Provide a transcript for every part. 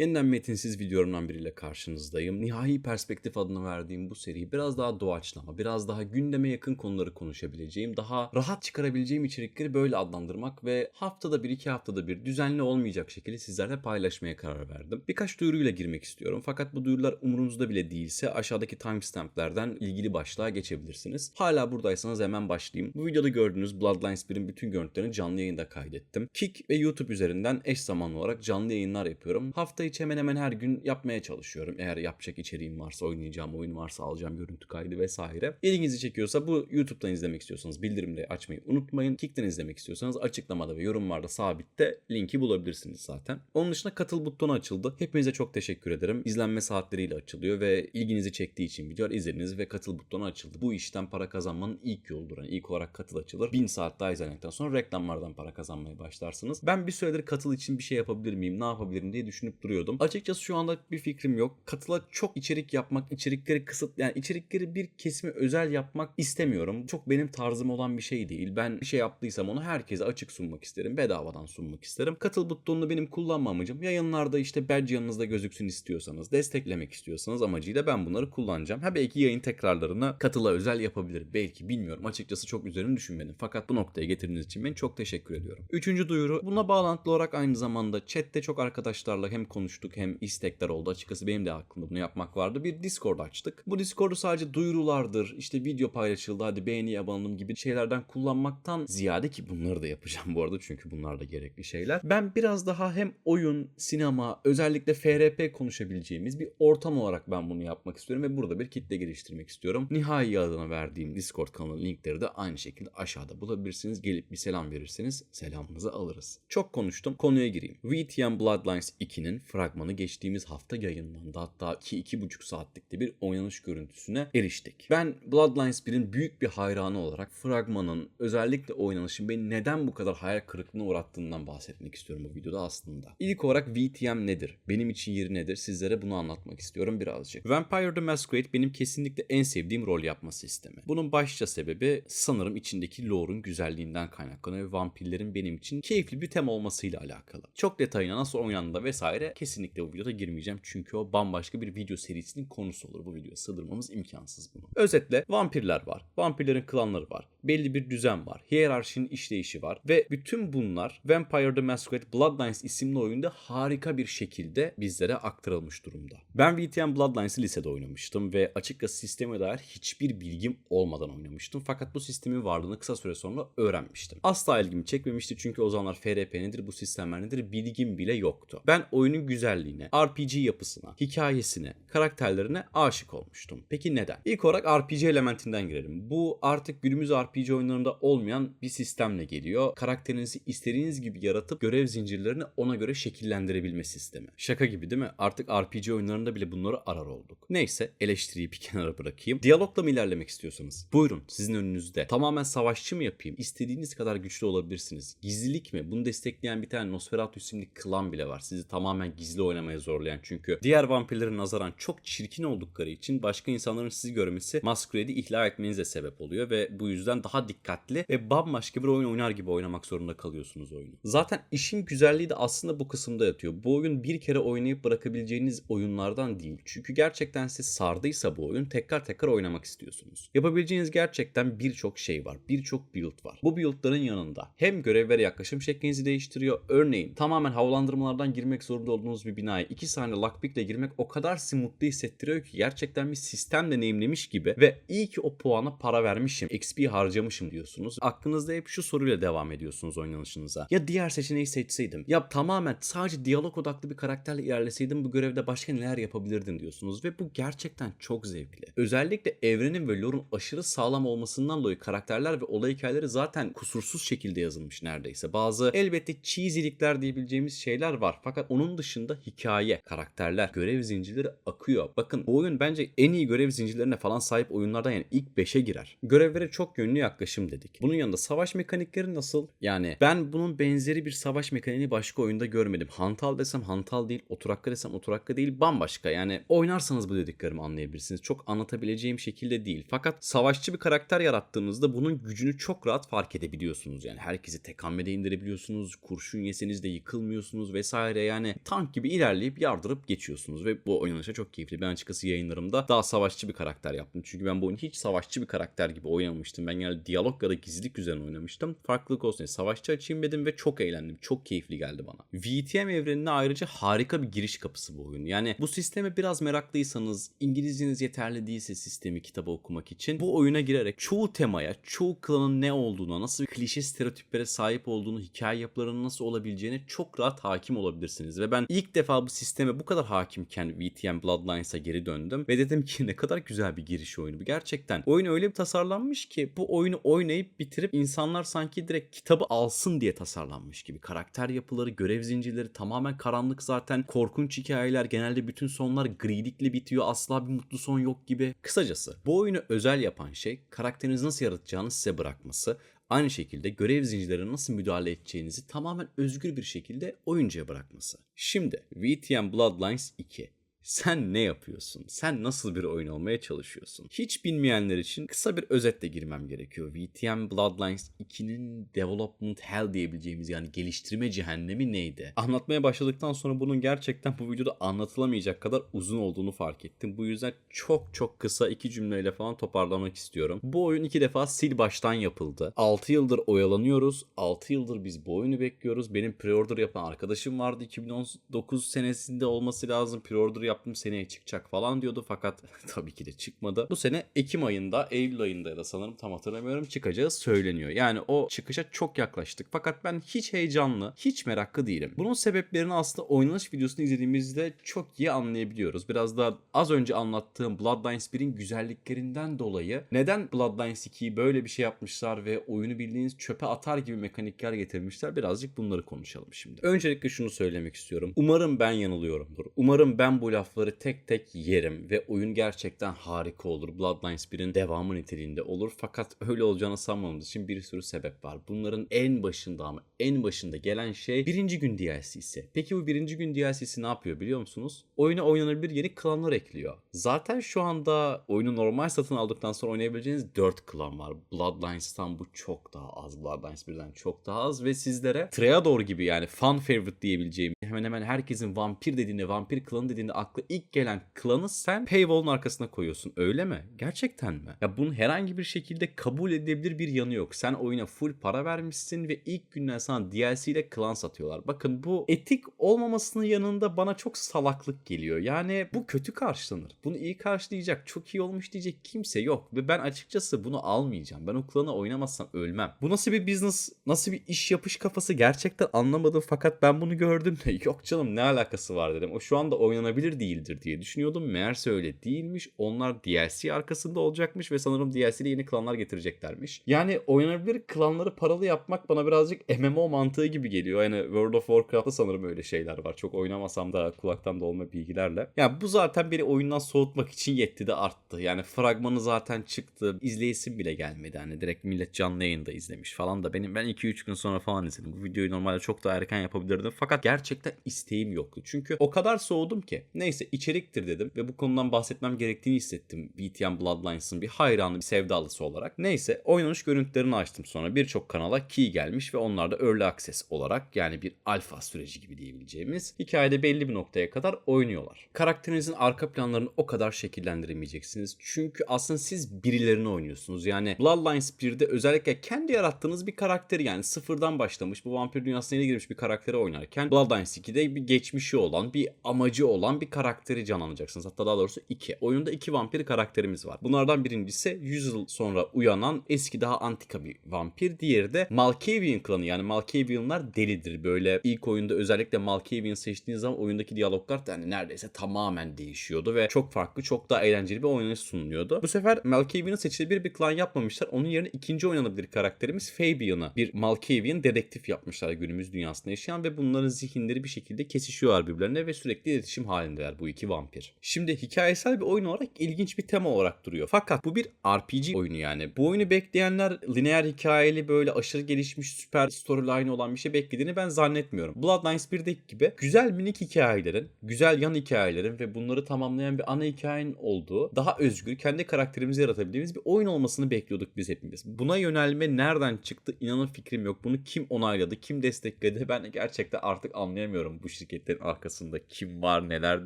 Yeniden metinsiz videolarımdan biriyle karşınızdayım. Nihai perspektif adını verdiğim bu seriyi biraz daha doğaçlama, biraz daha gündeme yakın konuları konuşabileceğim, daha rahat çıkarabileceğim içerikleri böyle adlandırmak ve haftada bir iki haftada bir düzenli olmayacak şekilde sizlerle paylaşmaya karar verdim. Birkaç duyuruyla girmek istiyorum fakat bu duyurular umurunuzda bile değilse aşağıdaki timestamplerden ilgili başlığa geçebilirsiniz. Hala buradaysanız hemen başlayayım. Bu videoda gördüğünüz Bloodlines 1'in bütün görüntülerini canlı yayında kaydettim. Kick ve YouTube üzerinden eş zamanlı olarak canlı yayınlar yapıyorum. Hafta içi hemen hemen her gün yapmaya çalışıyorum. Eğer yapacak içeriğim varsa, oynayacağım oyun varsa alacağım görüntü kaydı vesaire. İlginizi çekiyorsa bu YouTube'dan izlemek istiyorsanız bildirimleri açmayı unutmayın. Kick'ten izlemek istiyorsanız açıklamada ve yorumlarda sabitte linki bulabilirsiniz zaten. Onun dışında katıl butonu açıldı. Hepinize çok teşekkür ederim. İzlenme saatleriyle açılıyor ve ilginizi çektiği için videolar izlediniz ve katıl butonu açıldı. Bu işten para kazanmanın ilk yoludur. Yani ilk olarak katıl açılır. 1000 saat daha izlendikten sonra reklamlardan para kazanmaya başlarsınız. Ben bir süredir katıl için bir şey yapabilir miyim, ne yapabilirim diye düşünüp duruyordum. Açıkçası şu anda bir fikrim yok. Katıla çok içerik yapmak, içerikleri kısıt yani içerikleri bir kesime özel yapmak istemiyorum. Çok benim tarzım olan bir şey değil. Ben bir şey yaptıysam onu herkese açık sunmak isterim. Bedavadan sunmak isterim. Katıl butonunu benim kullanma amacım. Yayınlarda işte badge yanınızda gözüksün istiyorsanız, desteklemek istiyorsanız amacıyla ben bunları kullanacağım. Ha belki yayın tekrarlarını katıla özel yapabilirim. Belki bilmiyorum. Açıkçası çok üzerine düşünmedim. Fakat bu noktaya getirdiğiniz için ben çok teşekkür ediyorum. Üçüncü duyuru. Buna bağlantılı olarak aynı zamanda chatte çok arkadaşlarla hem konuştuk hem istekler oldu. Açıkçası benim de aklımda bunu yapmak vardı. Bir Discord açtık. Bu Discord'u sadece duyurulardır, işte video paylaşıldı, hadi beğeni, olun gibi şeylerden kullanmaktan ziyade ki bunları da yapacağım bu arada çünkü bunlar da gerekli şeyler. Ben biraz daha hem oyun, sinema, özellikle FRP konuşabileceğimiz bir ortam olarak ben bunu yapmak istiyorum ve burada bir kitle geliştirmek istiyorum. Nihai adına verdiğim Discord kanalı linkleri de aynı şekilde aşağıda bulabilirsiniz. Gelip bir selam verirseniz selamınızı alırız. Çok konuştum. Konuya gireyim. VTM Bloodlines 2'nin fragmanı geçtiğimiz hafta yayınlandı. Hatta 2-2,5 saatlikte bir oynanış görüntüsüne eriştik. Ben Bloodlines 1'in büyük bir hayranı olarak fragmanın özellikle oynanışın beni neden bu kadar hayal kırıklığına uğrattığından bahsetmek istiyorum bu videoda aslında. İlk olarak VTM nedir? Benim için yeri nedir? Sizlere bunu anlatmak istiyorum birazcık. Vampire the Masquerade benim kesinlikle en sevdiğim rol yapma sistemi. Bunun başlıca sebebi sanırım içindeki lore'un güzelliğinden kaynaklanıyor ve vampirlerin benim için keyifli bir tema olmasıyla alakalı. Çok detayına nasıl oynandığında vesaire kesinlikle bu videoda girmeyeceğim çünkü o bambaşka bir video serisinin konusu olur. Bu videoya sığdırmamız imkansız bunu. Özetle vampirler var. Vampirlerin klanları var. Belli bir düzen var. Hiyerarşinin işleyişi var ve bütün bunlar Vampire the Masquerade Bloodlines isimli oyunda harika bir şekilde bizlere aktarılmış durumda. Ben VTM Bloodlines'ı lisede oynamıştım ve açıkçası sisteme dair hiçbir bilgim olmadan oynamıştım. Fakat bu sistemin varlığını kısa süre sonra öğrenmiştim. Asla ilgimi çekmemişti çünkü o zamanlar FRP nedir, bu sistemler nedir bilgim bile yoktu. Ben oyunun güzelliğine, RPG yapısına, hikayesine, karakterlerine aşık olmuştum. Peki neden? İlk olarak RPG elementinden girelim. Bu artık günümüz RPG oyunlarında olmayan bir sistemle geliyor. Karakterinizi istediğiniz gibi yaratıp görev zincirlerini ona göre şekillendirebilme sistemi. Şaka gibi değil mi? Artık RPG oyunlarında bile bunları arar olduk. Neyse eleştiriyi bir kenara bırakayım. Diyalogla mı ilerlemek istiyorsanız? Buyurun sizin önünüzde. Tamamen savaşçı mı yapayım? İstediğiniz kadar güçlü olabilirsiniz. Gizlilik mi? Bunu destekleyen bir tane Nosferatu isimli klan bile var. Sizi tamamen gizli oynamaya zorlayan çünkü. Diğer vampirlerin nazaran çok çirkin oldukları için başka insanların sizi görmesi Masquerade'i ihlal etmenize sebep oluyor ve bu yüzden daha dikkatli ve bambaşka bir oyun oynar gibi oynamak zorunda kalıyorsunuz oyunu. Zaten işin güzelliği de aslında bu kısımda yatıyor. Bu oyun bir kere oynayıp bırakabileceğiniz oyunlardan değil. Çünkü gerçekten siz sardıysa bu oyun tekrar tekrar oynamak istiyorsunuz. Yapabileceğiniz gerçekten birçok şey var. Birçok build var. Bu buildların yanında hem görevlere yaklaşım şeklinizi değiştiriyor. Örneğin tamamen havalandırmalardan girmek zorunda olduğunuz bir binaya 2 saniye lockpick'le girmek o kadar mutlu hissettiriyor ki gerçekten bir sistem deneyimlemiş gibi ve iyi ki o puana para vermişim, XP harcamışım diyorsunuz. Aklınızda hep şu soruyla devam ediyorsunuz oynanışınıza. Ya diğer seçeneği seçseydim? Ya tamamen sadece diyalog odaklı bir karakterle ilerleseydim bu görevde başka neler yapabilirdim diyorsunuz ve bu gerçekten çok zevkli. Özellikle evrenin ve lore'un aşırı sağlam olmasından dolayı karakterler ve olay hikayeleri zaten kusursuz şekilde yazılmış neredeyse. Bazı elbette cheesy'likler diyebileceğimiz şeyler var fakat onun dışında hikaye, karakterler, görev zincirleri akıyor. Bakın bu oyun bence en iyi görev zincirlerine falan sahip oyunlardan yani ilk 5'e girer. Görevlere çok yönlü yaklaşım dedik. Bunun yanında savaş mekanikleri nasıl? Yani ben bunun benzeri bir savaş mekaniğini başka oyunda görmedim. Hantal desem hantal değil, oturakka desem oturakka değil, bambaşka. Yani oynarsanız bu dediklerimi anlayabilirsiniz. Çok anlatabileceğim şekilde değil. Fakat savaşçı bir karakter yarattığınızda bunun gücünü çok rahat fark edebiliyorsunuz. Yani herkesi tek hamlede indirebiliyorsunuz. Kurşun yeseniz de yıkılmıyorsunuz vesaire. Yani tank tank gibi ilerleyip yardırıp geçiyorsunuz ve bu oynanışa çok keyifli. Ben açıkçası yayınlarımda daha savaşçı bir karakter yaptım. Çünkü ben bu oyunu hiç savaşçı bir karakter gibi oynamamıştım. Ben genelde diyalog ya da gizlilik üzerine oynamıştım. Farklılık olsun diye savaşçı açayım dedim ve çok eğlendim. Çok keyifli geldi bana. VTM evrenine ayrıca harika bir giriş kapısı bu oyun. Yani bu sisteme biraz meraklıysanız, İngilizceniz yeterli değilse sistemi kitabı okumak için bu oyuna girerek çoğu temaya, çoğu klanın ne olduğuna, nasıl klişe stereotiplere sahip olduğunu, hikaye yapılarının nasıl olabileceğine çok rahat hakim olabilirsiniz. Ve ben ilk defa bu sisteme bu kadar hakimken VTM Bloodlines'a geri döndüm ve dedim ki ne kadar güzel bir giriş oyunu bu. Gerçekten oyun öyle bir tasarlanmış ki bu oyunu oynayıp bitirip insanlar sanki direkt kitabı alsın diye tasarlanmış gibi. Karakter yapıları, görev zincirleri tamamen karanlık zaten. Korkunç hikayeler genelde bütün sonlar grilikle bitiyor. Asla bir mutlu son yok gibi. Kısacası bu oyunu özel yapan şey karakterinizi nasıl yaratacağını size bırakması. Aynı şekilde görev zincirlerine nasıl müdahale edeceğinizi tamamen özgür bir şekilde oyuncuya bırakması. Şimdi VTM Bloodlines 2. Sen ne yapıyorsun? Sen nasıl bir oyun olmaya çalışıyorsun? Hiç bilmeyenler için kısa bir özetle girmem gerekiyor. VTM Bloodlines 2'nin development hell diyebileceğimiz yani geliştirme cehennemi neydi? Anlatmaya başladıktan sonra bunun gerçekten bu videoda anlatılamayacak kadar uzun olduğunu fark ettim. Bu yüzden çok çok kısa iki cümleyle falan toparlamak istiyorum. Bu oyun iki defa sil baştan yapıldı. 6 yıldır oyalanıyoruz. 6 yıldır biz bu oyunu bekliyoruz. Benim pre-order yapan arkadaşım vardı 2019 senesinde olması lazım. Pre-order yaptım seneye çıkacak falan diyordu fakat tabii ki de çıkmadı. Bu sene Ekim ayında, Eylül ayında ya da sanırım tam hatırlamıyorum çıkacağı söyleniyor. Yani o çıkışa çok yaklaştık. Fakat ben hiç heyecanlı, hiç meraklı değilim. Bunun sebeplerini aslında oynanış videosunu izlediğimizde çok iyi anlayabiliyoruz. Biraz da az önce anlattığım Bloodlines 1'in güzelliklerinden dolayı neden Bloodlines 2'yi böyle bir şey yapmışlar ve oyunu bildiğiniz çöpe atar gibi mekanikler getirmişler birazcık bunları konuşalım şimdi. Öncelikle şunu söylemek istiyorum. Umarım ben yanılıyorumdur. Umarım ben bu lafları tek tek yerim ve oyun gerçekten harika olur. Bloodlines 1'in devamı niteliğinde olur. Fakat öyle olacağını sanmamız için bir sürü sebep var. Bunların en başında ama en başında gelen şey birinci gün DLC'si. Peki bu birinci gün DLC'si ne yapıyor biliyor musunuz? Oyuna oynanabilir yeni klanlar ekliyor. Zaten şu anda oyunu normal satın aldıktan sonra oynayabileceğiniz 4 klan var. Bloodlines'tan bu çok daha az. Bloodlines 1'den çok daha az ve sizlere Treador gibi yani fan favorite diyebileceğim hemen hemen herkesin vampir dediğinde, vampir klanı dediğinde akla ilk gelen klanı sen paywall'un arkasına koyuyorsun. Öyle mi? Gerçekten mi? Ya bunun herhangi bir şekilde kabul edilebilir bir yanı yok. Sen oyuna full para vermişsin ve ilk günden sana DLC ile klan satıyorlar. Bakın bu etik olmamasının yanında bana çok salaklık geliyor. Yani bu kötü karşılanır. Bunu iyi karşılayacak, çok iyi olmuş diyecek kimse yok. Ve ben açıkçası bunu almayacağım. Ben o klanı oynamazsam ölmem. Bu nasıl bir business, nasıl bir iş yapış kafası gerçekten anlamadım. Fakat ben bunu gördüm de yok canım ne alakası var dedim. O şu anda oynanabilir değildir diye düşünüyordum. Meğerse öyle değilmiş. Onlar DLC arkasında olacakmış ve sanırım DLC ile yeni klanlar getireceklermiş. Yani oynanabilir klanları paralı yapmak bana birazcık MMO mantığı gibi geliyor. Yani World of Warcraft'ta sanırım öyle şeyler var. Çok oynamasam da kulaktan dolma bilgilerle. Ya yani bu zaten beni oyundan soğutmak için yetti de arttı. Yani fragmanı zaten çıktı. İzleyesim bile gelmedi. Hani direkt millet canlı yayında izlemiş falan da benim ben 2-3 gün sonra falan izledim. Bu videoyu normalde çok daha erken yapabilirdim. Fakat gerçekten isteğim yoktu. Çünkü o kadar soğudum ki. Neyse içeriktir dedim ve bu konudan bahsetmem gerektiğini hissettim. BTM Bloodlines'ın bir hayranı, bir sevdalısı olarak. Neyse oynanış görüntülerini açtım sonra. Birçok kanala key gelmiş ve onlar da early access olarak yani bir alfa süreci gibi diyebileceğimiz hikayede belli bir noktaya kadar oynuyorlar. Karakterinizin arka planlarını o kadar şekillendiremeyeceksiniz. Çünkü aslında siz birilerini oynuyorsunuz. Yani Bloodlines 1'de özellikle kendi yarattığınız bir karakteri yani sıfırdan başlamış bu vampir dünyasına yeni girmiş bir karakteri oynarken Bloodlines 2'de bir geçmişi olan, bir amacı olan bir karakteri canlanacaksınız. Hatta daha doğrusu iki. Oyunda iki vampir karakterimiz var. Bunlardan birincisi 100 yıl sonra uyanan eski daha antika bir vampir. Diğeri de Malkavian klanı yani Malkavianlar delidir. Böyle ilk oyunda özellikle Malkavian seçtiğiniz zaman oyundaki diyaloglar yani neredeyse tamamen değişiyordu ve çok farklı, çok daha eğlenceli bir oynanış sunuluyordu. Bu sefer Malkavian'ı seçilebilir bir klan yapmamışlar. Onun yerine ikinci oynanabilir karakterimiz Fabian'ı bir Malkavian dedektif yapmışlar günümüz dünyasında yaşayan ve bunların zihinleri bir şekilde kesişiyorlar birbirlerine ve sürekli iletişim halindeler karakterler bu iki vampir. Şimdi hikayesel bir oyun olarak ilginç bir tema olarak duruyor. Fakat bu bir RPG oyunu yani. Bu oyunu bekleyenler lineer hikayeli böyle aşırı gelişmiş süper storyline olan bir şey beklediğini ben zannetmiyorum. Bloodlines 1'deki gibi güzel minik hikayelerin, güzel yan hikayelerin ve bunları tamamlayan bir ana hikayenin olduğu daha özgür, kendi karakterimizi yaratabildiğimiz bir oyun olmasını bekliyorduk biz hepimiz. Buna yönelme nereden çıktı inanın fikrim yok. Bunu kim onayladı, kim destekledi ben gerçekten artık anlayamıyorum bu şirketlerin arkasında kim var, neler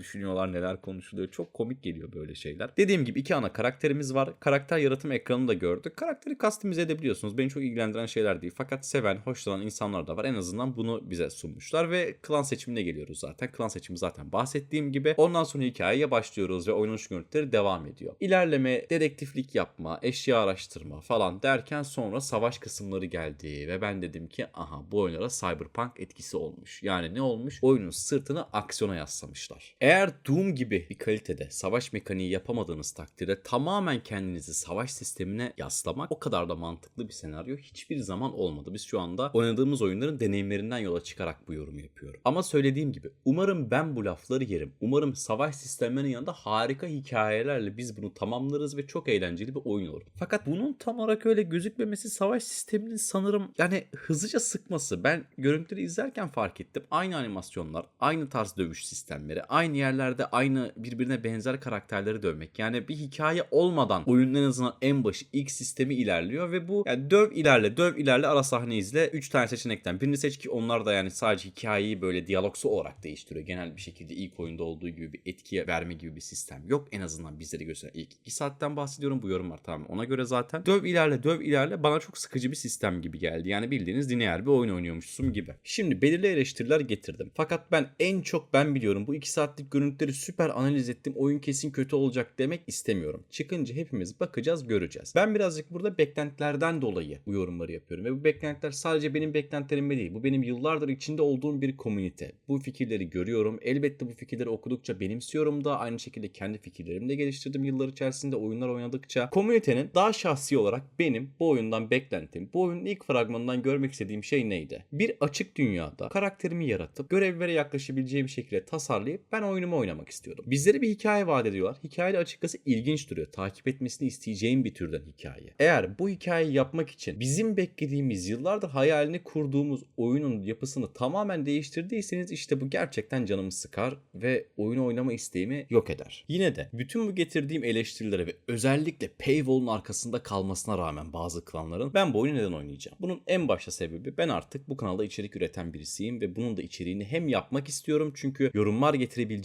düşünüyorlar, neler konuşuluyor. Çok komik geliyor böyle şeyler. Dediğim gibi iki ana karakterimiz var. Karakter yaratım ekranını da gördük. Karakteri customize edebiliyorsunuz. Beni çok ilgilendiren şeyler değil. Fakat seven, hoşlanan insanlar da var. En azından bunu bize sunmuşlar ve klan seçimine geliyoruz zaten. Klan seçimi zaten bahsettiğim gibi. Ondan sonra hikayeye başlıyoruz ve oynanış görüntüleri devam ediyor. İlerleme, dedektiflik yapma, eşya araştırma falan derken sonra savaş kısımları geldi ve ben dedim ki aha bu oyunlara Cyberpunk etkisi olmuş. Yani ne olmuş? Oyunun sırtını aksiyona yaslamışlar. Eğer Doom gibi bir kalitede savaş mekaniği yapamadığınız takdirde tamamen kendinizi savaş sistemine yaslamak o kadar da mantıklı bir senaryo hiçbir zaman olmadı. Biz şu anda oynadığımız oyunların deneyimlerinden yola çıkarak bu yorumu yapıyorum. Ama söylediğim gibi umarım ben bu lafları yerim. Umarım savaş sistemlerinin yanında harika hikayelerle biz bunu tamamlarız ve çok eğlenceli bir oyun olur. Fakat bunun tam olarak öyle gözükmemesi savaş sisteminin sanırım yani hızlıca sıkması. Ben görüntüleri izlerken fark ettim. Aynı animasyonlar, aynı tarz dövüş sistemleri, aynı yerlerde aynı birbirine benzer karakterleri dövmek. Yani bir hikaye olmadan oyunun en azından en başı ilk sistemi ilerliyor ve bu yani döv ilerle, döv ilerle ara sahne izle. 3 tane seçenekten birini seç ki onlar da yani sadece hikayeyi böyle diyalogsu olarak değiştiriyor. Genel bir şekilde ilk oyunda olduğu gibi bir etkiye verme gibi bir sistem yok. En azından bizlere gösteren ilk 2 saatten bahsediyorum. Bu yorum var tamam ona göre zaten. Döv ilerle, döv ilerle bana çok sıkıcı bir sistem gibi geldi. Yani bildiğiniz lineer bir oyun oynuyormuşsun gibi. Şimdi belirli eleştiriler getirdim. Fakat ben en çok ben biliyorum bu 2 saatlik görüntüleri süper analiz ettim. Oyun kesin kötü olacak demek istemiyorum. Çıkınca hepimiz bakacağız, göreceğiz. Ben birazcık burada beklentilerden dolayı bu yorumları yapıyorum. Ve bu beklentiler sadece benim beklentilerim değil. Bu benim yıllardır içinde olduğum bir komünite. Bu fikirleri görüyorum. Elbette bu fikirleri okudukça benimsiyorum da aynı şekilde kendi fikirlerimi de geliştirdim yıllar içerisinde oyunlar oynadıkça. Komünitenin daha şahsi olarak benim bu oyundan beklentim, bu oyunun ilk fragmanından görmek istediğim şey neydi? Bir açık dünyada karakterimi yaratıp görevlere yaklaşabileceğim şekilde tasarlayıp ben oyunumu oynamak istiyordum. Bizlere bir hikaye vaat ediyorlar. Hikaye de açıkçası ilginç duruyor. Takip etmesini isteyeceğim bir türden hikaye. Eğer bu hikayeyi yapmak için bizim beklediğimiz yıllardır hayalini kurduğumuz oyunun yapısını tamamen değiştirdiyseniz işte bu gerçekten canımı sıkar ve oyunu oynama isteğimi yok eder. Yine de bütün bu getirdiğim eleştirilere ve özellikle paywall'un arkasında kalmasına rağmen bazı klanların ben bu oyunu neden oynayacağım? Bunun en başta sebebi ben artık bu kanalda içerik üreten birisiyim ve bunun da içeriğini hem yapmak istiyorum çünkü yorumlar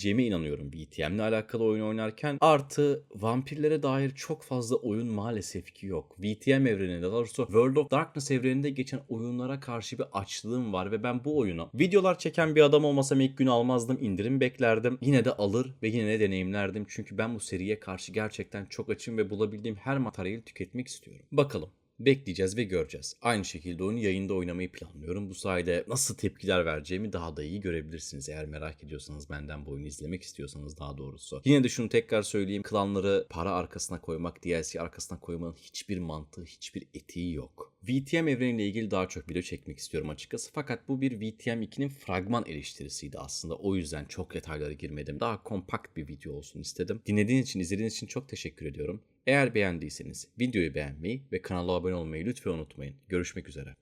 getirebileceğime inanıyorum VTM'le alakalı oyun oynarken artı vampirlere dair çok fazla oyun maalesef ki yok. VTM evreninde daha doğrusu World of Darkness evreninde geçen oyunlara karşı bir açlığım var ve ben bu oyunu videolar çeken bir adam olmasam ilk gün almazdım indirim beklerdim. Yine de alır ve yine de deneyimlerdim çünkü ben bu seriye karşı gerçekten çok açım ve bulabildiğim her materyali tüketmek istiyorum. Bakalım. Bekleyeceğiz ve göreceğiz. Aynı şekilde oyunu yayında oynamayı planlıyorum. Bu sayede nasıl tepkiler vereceğimi daha da iyi görebilirsiniz. Eğer merak ediyorsanız benden bu oyunu izlemek istiyorsanız daha doğrusu. Yine de şunu tekrar söyleyeyim. Klanları para arkasına koymak, DLC arkasına koymanın hiçbir mantığı, hiçbir etiği yok. VTM evreniyle ilgili daha çok video çekmek istiyorum açıkçası. Fakat bu bir VTM 2'nin fragman eleştirisiydi aslında. O yüzden çok detaylara girmedim. Daha kompakt bir video olsun istedim. Dinlediğiniz için, izlediğiniz için çok teşekkür ediyorum. Eğer beğendiyseniz videoyu beğenmeyi ve kanala abone olmayı lütfen unutmayın. Görüşmek üzere.